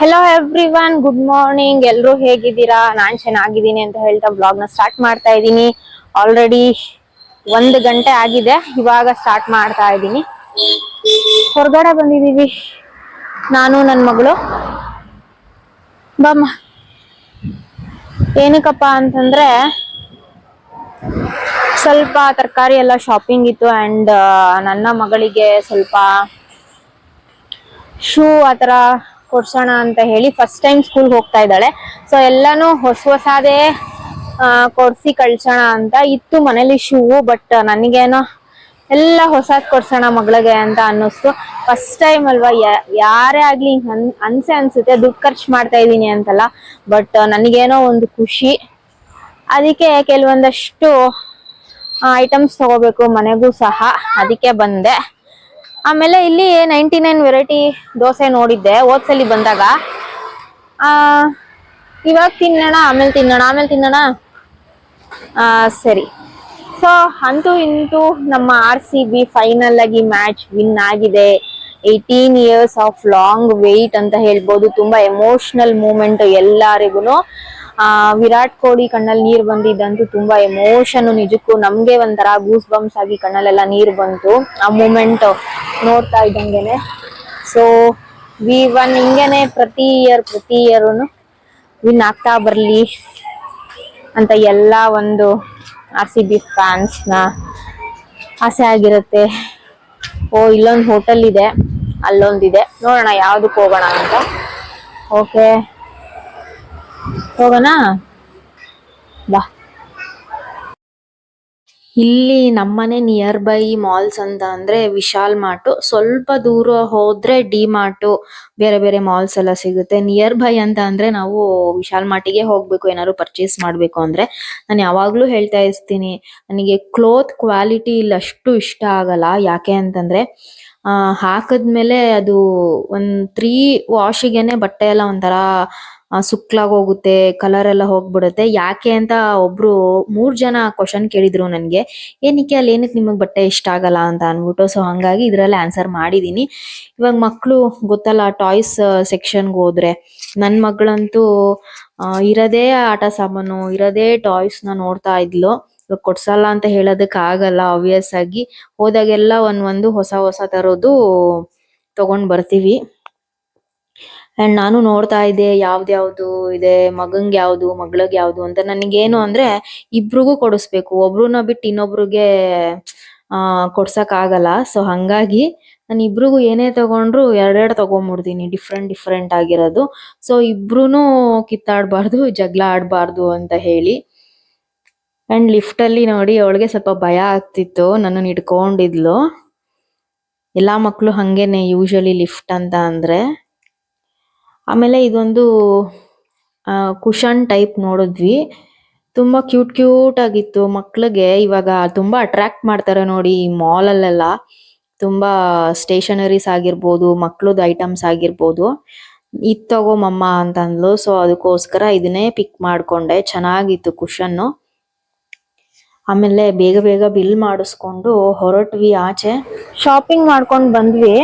Hello everyone good morning ಎಲ್ಲರೂ ಹೇಗಿದ್ದೀರಾ? ನಾನ್ ಚೆನ್ನಾಗಿದ್ದೀನಿ ಅಂತ ಹೇಳ್ತಾ ಬ್ಲಾಗ್ನ ಸ್ಟಾರ್ಟ್ ಮಾಡ್ತಾ ಇದ್ದೀನಿ. ಆಲ್ರೆಡಿ ಒಂದು ಗಂಟೆ ಆಗಿದೆ. ಇವಾಗ ಸ್ಟಾರ್ಟ್ ಮಾಡ್ತಾ ಇದ್ದೀನಿ. ಹೊರಗಡೆ ಬಂದಿದೀವಿ ನಾನು ನನ್ನ ಮಗಳು. ಬಮ್ಮ. ಏನಕ್ಕಪ್ಪ ಅಂತಂದ್ರೆ, ಸ್ವಲ್ಪ ತರಕಾರಿ ಎಲ್ಲ ಶಾಪಿಂಗ್ ಇತ್ತು ಅಂಡ್ ನನ್ನ ಮಗಳಿಗೆ ಸ್ವಲ್ಪ ಶೂ ಆತರ ಕೊಡ್ಸೋಣ ಅಂತ ಹೇಳಿ ಫಸ್ಟ್ ಟೈಮ್ ಸ್ಕೂಲ್ ಹೋಗ್ತಾ ಇದ್ದಾಳೆ. ಸೊ ಎಲ್ಲಾನು ಹೊಸ ಹೊಸದೇ ಕೊಡ್ಸಿ ಕಳ್ಸೋಣ ಅಂತ. ಇತ್ತು ಮನೇಲಿ ಶೂ ಬಟ್ ನನಗೇನೋ ಎಲ್ಲ ಹೊಸದ್ ಕೊಡ್ಸೋಣ ಮಗಳಿಗೆ ಅಂತ ಅನ್ನಿಸ್ತು. ಫಸ್ಟ್ ಟೈಮ್ ಅಲ್ವಾ ಯಾರೇ ಆಗ್ಲಿ ಅನ್ ಅನ್ಸೆ ಅನ್ಸುತ್ತೆ. ದುಡ್ಡು ಖರ್ಚು ಮಾಡ್ತಾ ಇದ್ದೀನಿ ಅಂತಲ್ಲ ಬಟ್ ನನಗೇನೋ ಒಂದು ಖುಷಿ. ಅದಕ್ಕೆ ಕೆಲವೊಂದಷ್ಟು ಐಟಮ್ಸ್ ತಗೋಬೇಕು ಮನೆಗೂ ಸಹ. ಅದಕ್ಕೆ ಬಂದೆ. ಆಮೇಲೆ ಇಲ್ಲಿ ನೈಂಟಿ ನೈನ್ ವೆರೈಟಿ ದೋಸೆ ನೋಡಿದ್ದೆ, ಹೋದ್ಸಲಿ ಬಂದಾಗ. ಇವಾಗ ತಿನ್ನೋಣ, ಆಮೇಲೆ ತಿನ್ನೋಣ ಆಮೇಲೆ ತಿನ್ನೋಣ? ಸರಿ. ಸೊ ಅಂತೂ ಇಂತೂ ನಮ್ಮ ಆರ್ ಸಿ ಬಿ ಫೈನಲ್ ಆಗಿ ಮ್ಯಾಚ್ ವಿನ್ ಆಗಿದೆ. Eighteen years of long wait ಅಂತ ಹೇಳ್ಬೋದು. ತುಂಬಾ ಎಮೋಷನಲ್ ಮೂಮೆಂಟ್ ಎಲ್ಲರಿಗೂ ಆ, ವಿರಾಟ್ ಕೊಹ್ಲಿ ಕಣ್ಣಲ್ಲಿ ನೀರ್ ಬಂದಿದ್ದಂತೂ ತುಂಬಾ ಎಮೋಷನ್ ನಿಜಕ್ಕೂ ನಮ್ಗೆ ಒಂಥರ ಗೂಸ್ ಬಂಪ್ಸ್ ಆಗಿ ಕಣ್ಣಲ್ಲೆಲ್ಲ ನೀರ್ ಬಂತು. ಆ ಮೂಮೆಂಟ್ ನೋಡ್ತಾ ಇದ್ದಂಗೆನೆ. ಸೊ ವಿ ಒನ್ ಹಿಂಗೇನೆ ಪ್ರತಿ ಇಯರ್ ಪ್ರತಿ ಇಯರು ವಿನ್ ಆಗ್ತಾ ಬರ್ಲಿ ಅಂತ ಎಲ್ಲ ಒಂದು ಆರ್ ಸಿ ಬಿ ಫ್ಯಾನ್ಸ್ನ ಆಸೆ ಆಗಿರುತ್ತೆ. ಓ, ಇಲ್ಲೊಂದು ಹೋಟೆಲ್ ಇದೆ, ಅಲ್ಲೊಂದಿದೆ. ನೋಡೋಣ ಯಾವ್ದಕ್ಕೆ ಹೋಗೋಣ ಅಂತ. ಓಕೆ ಹೋಗೋಣ? ಬಾ. ಇಲ್ಲಿ ನಮ್ಮನೆ ನಿಯರ್ ಬೈ ಮಾಲ್ಸ್ ಅಂತ ಅಂದ್ರೆ ವಿಶಾಲ್ ಮಾರ್ಟ್. ಸ್ವಲ್ಪ ದೂರ ಹೋದ್ರೆ ಡಿ ಮಾರ್ಟ್. ಬೇರೆ ಬೇರೆ ಮಾಲ್ಸ್ ಎಲ್ಲ ಸಿಗುತ್ತೆ. ನಿಯರ್ ಬೈ ಅಂತ ಅಂದ್ರೆ ನಾವು ವಿಶಾಲ್ ಮಾರ್ಟಿಗೆ ಹೋಗ್ಬೇಕು, ಏನಾದ್ರು ಪರ್ಚೇಸ್ ಮಾಡ್ಬೇಕು ಅಂದ್ರೆ. ನಾನು ಯಾವಾಗ್ಲೂ ಹೇಳ್ತಾ ಇರ್ತೀನಿ, ನನಗೆ ಕ್ಲೋತ್ ಕ್ವಾಲಿಟಿ ಇಲ್ಲಿ ಅಷ್ಟು ಇಷ್ಟ ಆಗಲ್ಲ. ಯಾಕೆ ಅಂತಂದ್ರೆ ಆ, ಹಾಕದ್ಮೇಲೆ ಅದು ಒಂದ್ ತ್ರೀ ವಾಶಿಗೆನೆ ಬಟ್ಟೆ ಎಲ್ಲ ಒಂಥರ ಸುಕ್ಲಾಗಿ ಹೋಗುತ್ತೆ ಕಲರ್ ಎಲ್ಲ ಹೋಗ್ಬಿಡುತ್ತೆ. ಯಾಕೆ ಅಂತ ಒಬ್ರು ಮೂರ್ ಜನ ಕ್ವಶನ್ ಕೇಳಿದ್ರು ನನ್ಗೆ. ಏನಕ್ಕೆ ಅಲ್ಲಿ ಏನಕ್ಕೆ ನಿಮಗೆ ಬಟ್ಟೆ ಇಷ್ಟ ಆಗಲ್ಲ ಅಂತ ಅನ್ಬಿಟ್ಟು ಸೊ ಹಂಗಾಗಿ ಇದ್ರಲ್ಲಿ ಆನ್ಸರ್ ಮಾಡಿದೀನಿ. ಇವಾಗ ಮಕ್ಕಳು ಗೊತ್ತಲ್ಲ ಟಾಯ್ಸ್ ಸೆಕ್ಷನ್ಗೆ ಹೋದ್ರೆ, ನನ್ ಮಗಳಂತೂ ಇರೋದೇ ಆಟ ಸಾಮಾನು, ಇರದೇ ನ ನೋಡ್ತಾ ಇದ್ಲು. ಕೊಡ್ಸಲ್ಲ ಅಂತ ಹೇಳೋದಕ್ ಆಗಲ್ಲ ಆಬ್ವಿಯಸ್ ಆಗಿ. ಹೋದಾಗೆಲ್ಲ ಒಂದ್ ಒಂದು ಹೊಸ ಹೊಸ ತರೋದು ತಗೊಂಡ್ ಬರ್ತೀವಿ. ಅಂಡ್ ನಾನು ನೋಡ್ತಾ ಇದ್ದೆ ಯಾವ್ದ್ಯಾವ್ದು ಇದೆ, ಮಗಂಗ್ ಯಾವ್ದು, ಮಗ್ಳಗ್ ಯಾವ್ದು ಅಂತ. ನನಗೇನು ಅಂದ್ರೆ ಇಬ್ರಿಗೂ ಕೊಡಿಸ್ಬೇಕು. ಒಬ್ರನ್ನ ಬಿಟ್ಟು ಇನ್ನೊಬ್ರಿಗೆ, ಆ, ಕೊಡ್ಸಕ್ ಆಗಲ್ಲ. ಸೊ ಹಂಗಾಗಿ ನಾನು ಇಬ್ರಿಗೂ ಏನೇ ತಗೊಂಡ್ರು ಎರಡೆರಡು ತಗೊಂಡ್ಬಿಡ್ತೀನಿ. ಡಿಫ್ರೆಂಟ್ ಡಿಫ್ರೆಂಟ್ ಆಗಿರೋದು. ಸೊ ಇಬ್ರುನು ಕಿತ್ತಾಡ್ಬಾರ್ದು, ಜಗಳ ಆಡ್ಬಾರ್ದು ಅಂತ ಹೇಳಿ. ಅಂಡ್ ಲಿಫ್ಟ್ ಅಲ್ಲಿ ನೋಡಿ ಅವಳಿಗೆ ಸ್ವಲ್ಪ ಭಯ ಆಗ್ತಿತ್ತು, ನನ್ನನ್ನು ಹಿಡ್ಕೊಂಡಿದ್ಲು. ಎಲ್ಲಾ ಮಕ್ಕಳು ಹಂಗೇನೆ ಯೂಶಲಿ ಲಿಫ್ಟ್ ಅಂತ ಅಂದ್ರೆ. ಆಮೇಲೆ ಇದೊಂದು ಕುಶನ್ ಟೈಪ್ ನೋಡಿದ್ವಿ. ತುಂಬಾ ಕ್ಯೂಟ್ ಕ್ಯೂಟ್ ಆಗಿತ್ತು ಮಕ್ಳಿಗೆ. ಇವಾಗ ತುಂಬಾ ಅಟ್ರಾಕ್ಟ್ ಮಾಡ್ತಾರೆ ನೋಡಿ ಈ ಮಾಲ್ ಅಲ್ಲೆಲ್ಲ. ತುಂಬಾ ಸ್ಟೇಷನರೀಸ್ ಆಗಿರ್ಬೋದು ಮಕ್ಳದ್ ಐಟಮ್ಸ್ ಆಗಿರ್ಬೋದು. ಇದ್ ತಗೋ ಮಮ್ಮ ಅಂತ ಅಂದ್ಲು ಸೊ ಅದಕ್ಕೋಸ್ಕರ ಇದನ್ನೇ ಪಿಕ್ ಮಾಡ್ಕೊಂಡೆ. ಚೆನ್ನಾಗಿತ್ತು ಕುಶನ್ನು ಆಮೇಲೆ ಬೇಗ ಬೇಗ ಬಿಲ್ ಮಾಡಿಸ್ಕೊಂಡು ಹೊರಟ್ವಿ ಆಚೆ. ಶಾಪಿಂಗ್ ಮಾಡ್ಕೊಂಡು ಬಂದ್ವಿ.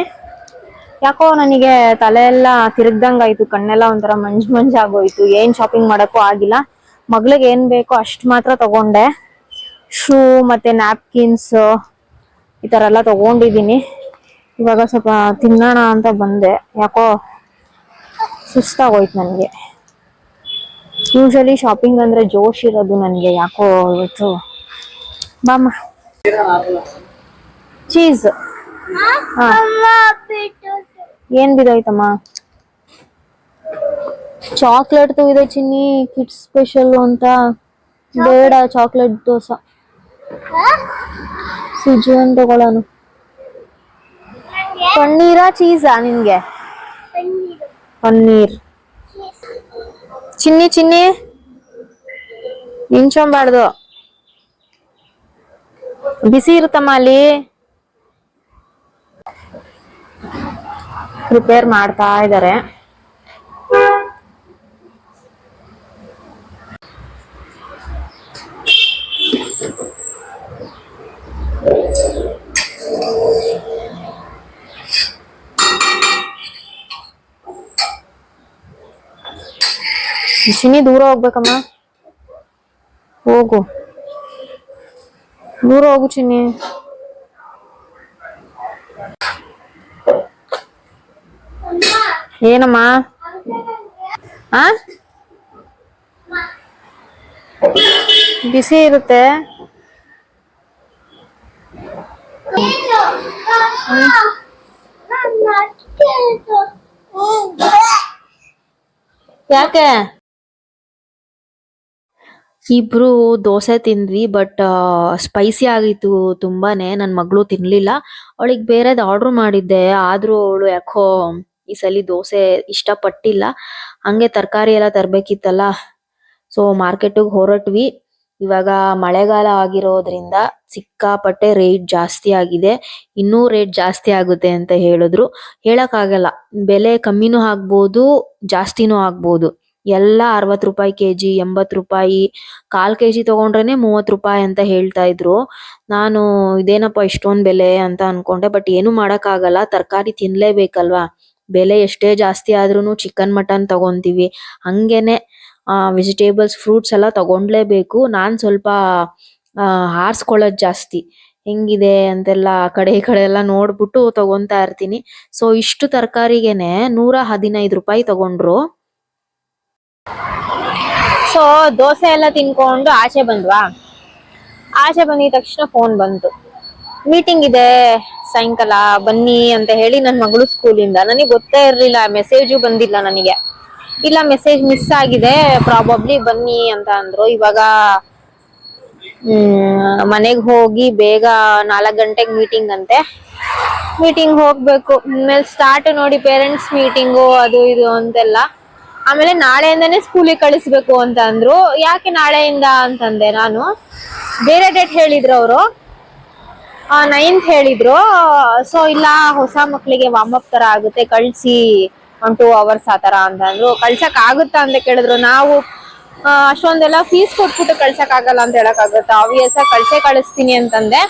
ಯಾಕೋ ನನಗೆ ತಲೆ ಎಲ್ಲ ತಿರುಗ್ದಂಗ್ ಆಯ್ತು, ಕಣ್ಣೆಲ್ಲ ಒಂಥರ ಮಂಜ್ ಮಂಜ್ ಆಗೋಯ್ತು. ಏನ್ ಶಾಪಿಂಗ್ ಮಾಡಕ್ಕೂ ಆಗಿಲ್ಲ. ಮಗ್ಳಿಗೆ ಏನು ಬೇಕೋ ಅಷ್ಟು ಮಾತ್ರ ತಗೊಂಡೆ. ಶೂ ಮತ್ತೆ ನ್ಯಾಪ್ಕಿನ್ಸ್ ಈ ಥರ ಎಲ್ಲ ತಗೊಂಡಿದೀನಿ ಇವಾಗ ಸ್ವಲ್ಪ ತಿನ್ನೋಣ ಅಂತ ಬಂದೆ. ಯಾಕೋ ಸುಸ್ತಾಗೋಯ್ತು ನನಗೆ. ಯೂಶಲಿ ಶಾಪಿಂಗ್ ಅಂದ್ರೆ ಜೋಶ್ ಇರೋದು ನನಗೆ. ಯಾಕೋ ಇವತ್ತು ಬಾಮ್ಮ ಚೀಸ್ ಏನ್ ಬಿದೋಯ್ತಮ್ಮ? ಚಾಕ್ಲೇಟ್ ಇದೆ ಚಿನ್ನಿ ಕಿಡ್ಸ್ ಸ್ಪೆಷಲ್ ಅಂತ. ಬೇಡ ಚಾಕ್ಲೇಟ್ ದೋಸೆ. ಅಂತ ತಗೊಳ್ಳೋನು ಪನ್ನೀರಾ ಚೀಸಾ ನಿನ್ಗೆ? ಪನ್ನೀರ್. ಚಿನ್ನಿ ಚಿನ್ನಿ. ನಿಂಚೊಂಬಾರ್ದು ಬಿಸಿ ಇರುತ್ತಮ್ಮ ಅಲ್ಲಿ? ಪ್ರಿಪೇರ್ ಮಾಡ್ತಾ ಇದ್ದಾರೆ ಶಿನಿ ದೂರ ಹೋಗ್ಬೇಕಮ್ಮ. ಹೋಗು. ದೂರ ಹೋಗು ಏನಮ್ಮ? ಆ? ಬಿಸಿ ಇರುತ್ತೆ. ಯಾಕೆ? ಇಬ್ರು ದೋಸೆ ತಿಂದ್ವಿ ಬಟ್ ಸ್ಪೈಸಿ ಆಗಿತ್ತು ತುಂಬಾನೇ. ನನ್ ಮಗಳು ತಿನ್ಲಿಲ್ಲ. ಅವಳಿಗೆ ಬೇರೆದ್ ಆರ್ಡರ್ ಮಾಡಿದ್ದೆ. ಆದ್ರೂ ಅವಳು ಯಾಕೋ ಈ ಸಲಿ ದೋಸೆ ಇಷ್ಟ ಪಟ್ಟಿಲ್ಲ ಹಂಗೆ ತರಕಾರಿ ಎಲ್ಲ ತರ್ಬೇಕಿತ್ತಲ್ಲ. ಸೊ ಮಾರ್ಕೆಟಿಗೆ ಹೊರಟ್ವಿ. ಇವಾಗ ಮಳೆಗಾಲ ಆಗಿರೋದ್ರಿಂದ ಸಿಕ್ಕಾಪಟ್ಟೆ ರೇಟ್ ಜಾಸ್ತಿ ಆಗಿದೆ. ಇನ್ನೂ ರೇಟ್ ಜಾಸ್ತಿ ಆಗುತ್ತೆ ಅಂತ ಹೇಳಿದ್ರು. ಹೇಳಕ್ ಆಗಲ್ಲ ಬೆಲೆ ಕಮ್ಮಿನೂ ಆಗ್ಬೋದು, ಜಾಸ್ತಿನೂ ಆಗ್ಬೋದು. ಎಲ್ಲ ಅರವತ್ ರೂಪಾಯಿ ಕೆಜಿ ಎಂಬತ್ ರೂಪಾಯಿ, ಕಾಲ್ ಕೆಜಿ ತಗೊಂಡ್ರೇನೆ ಮೂವತ್ ರೂಪಾಯಿ ಅಂತ ಹೇಳ್ತಾ ಇದ್ರು. ನಾನು ಇದೇನಪ್ಪ ಇಷ್ಟೊಂದ್ ಬೆಲೆ ಅಂತ ಅನ್ಕೊಂಡೆ, ಬಟ್ ಏನು ಮಾಡಕ್ ಆಗಲ್ಲ ತರಕಾರಿ ತಿನ್ಲೇಬೇಕಲ್ವಾ? ಬೆಲೆ ಎಷ್ಟೇ ಜಾಸ್ತಿ ಆದ್ರೂನು ಚಿಕನ್ ಮಟನ್ ತಗೊಂತೀವಿ. ಹಂಗೇನೆ, ಆ ವೆಜಿಟೇಬಲ್ಸ್ ಫ್ರೂಟ್ಸ್ ಎಲ್ಲ ತಗೊಂಡ್ಲೇಬೇಕು. ನಾನ್ ಸ್ವಲ್ಪ, ಆ, ಆರ್ಸ್ಕೊಳ್ಳೋದ್ ಜಾಸ್ತಿ. ಹೆಂಗಿದೆ ಅಂತೆಲ್ಲ ಆ ಕಡೆ ಈ ಕಡೆ ಎಲ್ಲ ನೋಡ್ಬಿಟ್ಟು ತಗೊಂತಾ ಇರ್ತೀನಿ. ಸೊ ಇಷ್ಟು ತರಕಾರಿಗೆನೆ ನೂರ ಹದಿನೈದು ರೂಪಾಯಿ ತಗೊಂಡ್ರು. ಸೊ ದೋಸೆ ಎಲ್ಲ ತಿನ್ಕೊಂಡು ಆಚೆ ಬಂದ್ವಾ? ಆಚೆ ಬಂದಿದ ತಕ್ಷಣ ಫೋನ್ ಬಂತು. ಮೀಟಿಂಗ್ ಇದೆ, ಸಾಯಂಕಾಲ ಬನ್ನಿ ಅಂತ ಹೇಳಿ ನನ್ನ ಮಗಳು ಸ್ಕೂಲಿಂದ ನನಗೆ ಗೊತ್ತೇ ಇರಲಿಲ್ಲ ಮೆಸೇಜು ಬಂದಿಲ್ಲ ನನಗೆ. ಇಲ್ಲ ಮೆಸೇಜ್ ಮಿಸ್ ಆಗಿದೆ ಪ್ರಾಬಬ್ಲಿ ಬನ್ನಿ ಅಂತ ಅಂದ್ರು. ಇವಾಗ ಮನೆಗೆ ಹೋಗಿ ಬೇಗ ನಾಲ್ಕು ಗಂಟೆಗೆ ಮೀಟಿಂಗ್ ಅಂತೆ. ಮೀಟಿಂಗ್ ಹೋಗ್ಬೇಕು. ಮೇಲೆ ಸ್ಟಾರ್ಟ್ ನೋಡಿ ಪೇರೆಂಟ್ಸ್ ಮೀಟಿಂಗು ಅದು ಇದು ಅಂತೆಲ್ಲ. ಆಮೇಲೆ ನಾಳೆಯಿಂದಾನೇ ಸ್ಕೂಲಿಗೆ ಕಳಿಸ್ಬೇಕು ಅಂತ ಅಂದ್ರು. ಯಾಕೆ ನಾಳೆಯಿಂದ ಅಂತಂದೆ ನಾನು. ಬೇರೆ ಡೇಟ್ ಹೇಳಿದ್ರು ಅವರು. ನೈನ್ತ್ ಹೇಳಿದ್ರು. ಸೊ ಇಲ್ಲ, ಹೊಸ ಮಕ್ಕಳಿಗೆ ವಾರ್ಮ್ ಅಪ್ ತರ ಆಗುತ್ತೆ, ಕಳ್ಸಿ ಒನ್ ಟೂ ಅವರ್ಸ್ ಆ ತರ ಅಂತ ಅಂದ್ರು. ಕಳ್ಸಕ್ ಆಗುತ್ತಾ ಅಂತ ಕೇಳಿದ್ರು. ನಾವು ಅಷ್ಟೊಂದೆಲ್ಲ ಫೀಸ್ ಕೊಟ್ಬಿಟ್ಟು ಕಳ್ಸಕ್ ಆಗಲ್ಲ ಅಂತ ಹೇಳಕ್ ಆಗುತ್ತೆ? ಆಬ್ವಿಯಸ್ ಆಗಿ ಕಳ್ಸೇ ಕಳಿಸ್ತೀನಿ ಅಂತಂದೆ.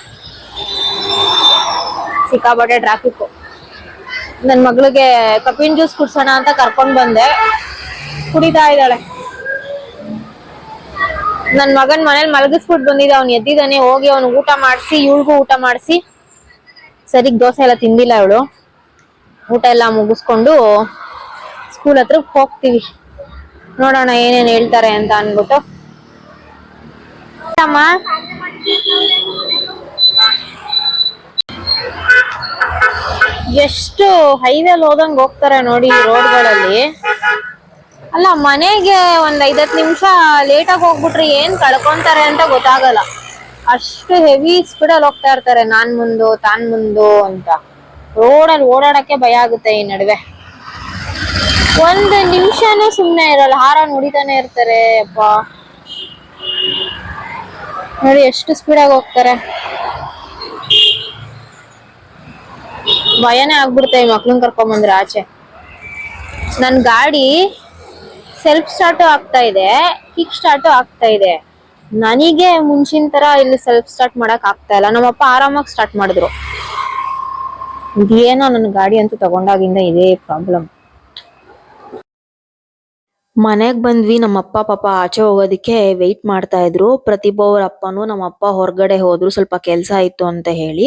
ಸಿಕ್ಕಾಪಟ್ಟೆ ಟ್ರಾಫಿಕ್ ನನ್ ಮಗಳಿಗೆ ಕಪಿನ್ ಜ್ಯೂಸ್ ಕುಡ್ಸೋಣ ಅಂತ ಕರ್ಕೊಂಡ್ ಬಂದೆ. ಕುಡಿತಾ ಇದ್ದಾಳೆ. ನನ್ ಮಗನ್ ಮನೇಲಿ ಮಲಗಿಸ್ಬಿಟ್ಟು ಬಂದಿದ್ದೆ. ಅವ್ನು ಎದ್ದಿದ್ದಾನೆ. ಹೋಗಿ ಅವ್ನು ಊಟ ಮಾಡಿಸಿ, ಇವ್ಳಿಗೂ ಊಟ ಮಾಡಿಸಿ. ಸರಿಗ್ ದೋಸೆ ಎಲ್ಲ ತಿಂದಿಲ್ಲ ಅವಳು ಊಟ ಎಲ್ಲ ಮುಗಿಸ್ಕೊಂಡು ಸ್ಕೂಲ್ ಹತ್ರ ಹೋಗ್ತೀವಿ. ನೋಡೋಣ ಏನೇನು ಹೇಳ್ತಾರೆ ಅಂತ ಅನ್ಬಿಟ್ಟು ಎಷ್ಟು ಹೈವೇಲ್ ಹೋದಂಗ್ ಹೋಗ್ತಾರೆ ನೋಡಿ ರೋಡ್ಗಳಲ್ಲಿ. ಅಲ್ಲ, ಮನೆಗೆ ಒಂದ್ ಐದತ್ ನಿಮಿಷ ಲೇಟ್ ಆಗಿ ಹೋಗ್ಬಿಟ್ರಿ ಏನ್ ಕಳ್ಕೊಂತಾರೆ ಅಂತ ಗೊತ್ತಾಗಲ್ಲ. ಅಷ್ಟು ಹೆವಿ ಸ್ಪೀಡ್ ಅಲ್ಲಿ ಹೋಗ್ತಾ ಇರ್ತಾರೆ, ನಾನ್ ಮುಂದು, ತಾನ್ ಮುಂದು ಅಂತ. ರೋಡಲ್ಲಿ ಓಡಾಡಕ್ಕೆ ಭಯ ಆಗುತ್ತೆ ಈ ನಡುವೆ. ಒಂದ್ ನಿಮಿಷನೂ ಸುಮ್ನೆ ಇರಲ್ಲ, ಹಾರ ನುಡಿತಾನೆ ಇರ್ತಾರೆ ಅಪ್ಪ ನೋಡಿ, ಎಷ್ಟು ಸ್ಪೀಡ್ ಆಗಿ ಹೋಗ್ತಾರೆ. ಭಯನೇ ಆಗ್ಬಿಡ್ತಾ ಈ ಮಕ್ಳನ್ ಕರ್ಕೊಂಡ್ ಬಂದ್ರೆ ಆಚೆ. ನನ್ ಗಾಡಿ ಸೆಲ್ಫ್ ಸ್ಟಾರ್ಟ್ ಆಗ್ತಾ ಇದೆ ಕಿಕ್ ಸ್ಟಾರ್ಟ್ ಆಗ್ತಾ ಇದೆ. ನನಗೆ ಮುಂಚಿನ ತರ ಇಲ್ಲಿ ಸೆಲ್ಫ್ ಸ್ಟಾರ್ಟ್ ಮಾಡಕ್ ಆಗ್ತಾ ಇಲ್ಲ. ನಮ್ಮಪ್ಪ ಆರಾಮಾಗಿ ಸ್ಟಾರ್ಟ್ ಮಾಡಿದ್ರು. ಇದೇನೋ ನನ್ನ ಗಾಡಿ ಅಂತೂ ತಗೊಂಡಾಗಿಂದ ಇದೇ ಪ್ರಾಬ್ಲಮ್ ಮನೆಗ್ ಬಂದ್ವಿ ನಮ್ಮಪ್ಪ ಪಾಪ ಆಚೆ ಹೋಗೋದಿಕ್ಕೆ ವೆಯ್ಟ್ ಮಾಡ್ತಾ ಇದ್ರು. ಪ್ರತಿಭಾ ಅವ್ರ ಅಪ್ಪನು ನಮ್ಮಪ್ಪ ಹೊರಗಡೆ ಹೋದ್ರು, ಸ್ವಲ್ಪ ಕೆಲ್ಸ ಇತ್ತು ಅಂತ ಹೇಳಿ.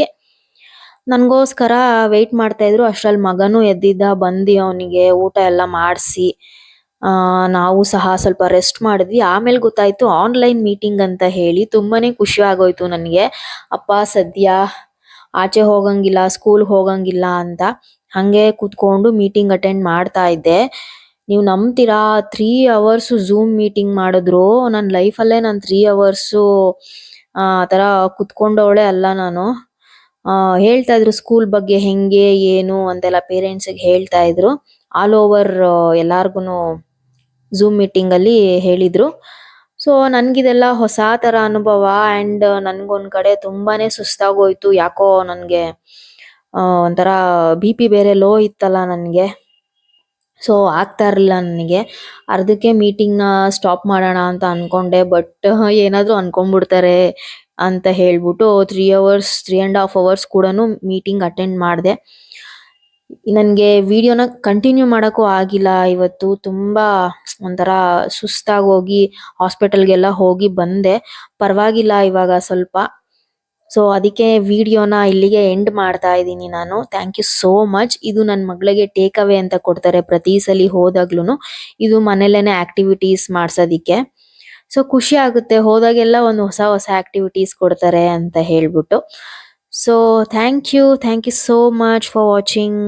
ನನ್ಗೋಸ್ಕರ ವೆಯ್ಟ್ ಮಾಡ್ತಾ ಇದ್ರು. ಅಷ್ಟ್ರಲ್ಲಿ ಮಗನು ಎದ್ದಿದ್ದ, ಬಂದಿ ಅವನಿಗೆ ಊಟ ಎಲ್ಲ ಮಾಡಿಸಿ ನಾವು ಸಹ ಸ್ವಲ್ಪ ರೆಸ್ಟ್ ಮಾಡಿದ್ವಿ. ಆಮೇಲೆ ಗೊತ್ತಾಯ್ತು ಆನ್ಲೈನ್ ಮೀಟಿಂಗ್ ಅಂತ ಹೇಳಿ ತುಂಬಾನೇ ಖುಷಿ ಆಗೋಯ್ತು ನನಗೆ. ಅಪ್ಪ, ಸದ್ಯ ಆಚೆ ಹೋಗಂಗಿಲ್ಲ ಸ್ಕೂಲ್ ಹೋಗಂಗಿಲ್ಲ ಅಂತ ಹಂಗೆ ಕೂತ್ಕೊಂಡು ಮೀಟಿಂಗ್ ಅಟೆಂಡ್ ಮಾಡ್ತಾ ಇದ್ದೆ. ನೀವು ನಂಬ್ತೀರಾ? ತ್ರೀ ಅವರ್ಸ್ ಝೂಮ್ ಮೀಟಿಂಗ್ ಮಾಡಿದ್ರು. ನನ್ನ ಲೈಫಲ್ಲೇ ನಾನು ತ್ರೀ ಅವರ್ಸು ಆ ತರ ಕುತ್ಕೊಂಡವಳೆ ಅಲ್ಲ ನಾನು. ಹೇಳ್ತಾ ಇದ್ರು ಸ್ಕೂಲ್ ಬಗ್ಗೆ ಹೆಂಗೆ, ಏನು ಅಂತೆಲ್ಲ ಪೇರೆಂಟ್ಸ್ ಹೇಳ್ತಾ ಇದ್ರು. ಆಲ್ ಓವರ್ ಎಲ್ಲಾರ್ಗುನು ಝೂಮ್ ಮೀಟಿಂಗ್ ಅಲ್ಲಿ ಹೇಳಿದ್ರು. ಸೊ ನನ್ಗಿದೆಲ್ಲ ಹೊಸ ತರ ಅನುಭವ ಅಂಡ್ ನನ್ಗೊಂದ್ ಕಡೆ ತುಂಬಾನೇ ಸುಸ್ತಾಗೋಯ್ತು. ಯಾಕೋ ನನ್ಗೆ ಒಂಥರ ಬಿ ಪಿ ಬೇರೆ ಲೋ ಇತ್ತಲ್ಲ ನನ್ಗೆ. ಸೊ ಆಗ್ತಾ ಇರಲಿಲ್ಲ ನನಗೆ. ಅರ್ಧಕ್ಕೆ ನ ಸ್ಟಾಪ್ ಮಾಡೋಣ ಅಂತ ಅನ್ಕೊಂಡೆ ಬಟ್ ಏನಾದ್ರು ಅನ್ಕೊಂಡ್ಬಿಡ್ತಾರೆ. ಅಂತ ಹೇಳ್ಬಿಟ್ಟು three hours three and half hours ಕೂಡನು ಮೀಟಿಂಗ್ ಅಟೆಂಡ್ ಮಾಡಿದೆ. ನನಗೆ ವಿಡಿಯೋನ ಕಂಟಿನ್ಯೂ ಮಾಡೋಕ್ಕೂ ಆಗಿಲ್ಲ ಇವತ್ತು. ತುಂಬಾ ಒಂಥರ ಸುಸ್ತಾಗಿ ಹೋಗಿ ಹಾಸ್ಪಿಟಲ್ಗೆಲ್ಲ ಹೋಗಿ ಬಂದೆ. ಪರವಾಗಿಲ್ಲ ಇವಾಗ ಸ್ವಲ್ಪ. ಸೊ ಅದಕ್ಕೆ ವಿಡಿಯೋನ ಇಲ್ಲಿಗೆ ಎಂಡ್ ಮಾಡ್ತಾ ಇದ್ದೀನಿ ನಾನು. ಥ್ಯಾಂಕ್ ಯು ಸೋ ಮಚ್ ಇದು ನನ್ನ ಮಗಳಿಗೆ ಟೇಕ್ ಅವೇ ಅಂತ ಕೊಡ್ತಾರೆ ಪ್ರತಿ ಸಲ ಹೋದಾಗ್ಲೂ ಇದು ಮನೇಲೇನೆ ಆಕ್ಟಿವಿಟೀಸ್ ಮಾಡ್ಸೋದಿಕ್ಕೆ. ಸೊ ಖುಷಿ ಆಗುತ್ತೆ. ಹೋದಾಗೆಲ್ಲ ಒಂದು ಹೊಸ ಹೊಸ ಆಕ್ಟಿವಿಟೀಸ್ ಕೊಡ್ತಾರೆ ಅಂತ ಹೇಳ್ಬಿಟ್ಟು. So thank you thank you so much for watching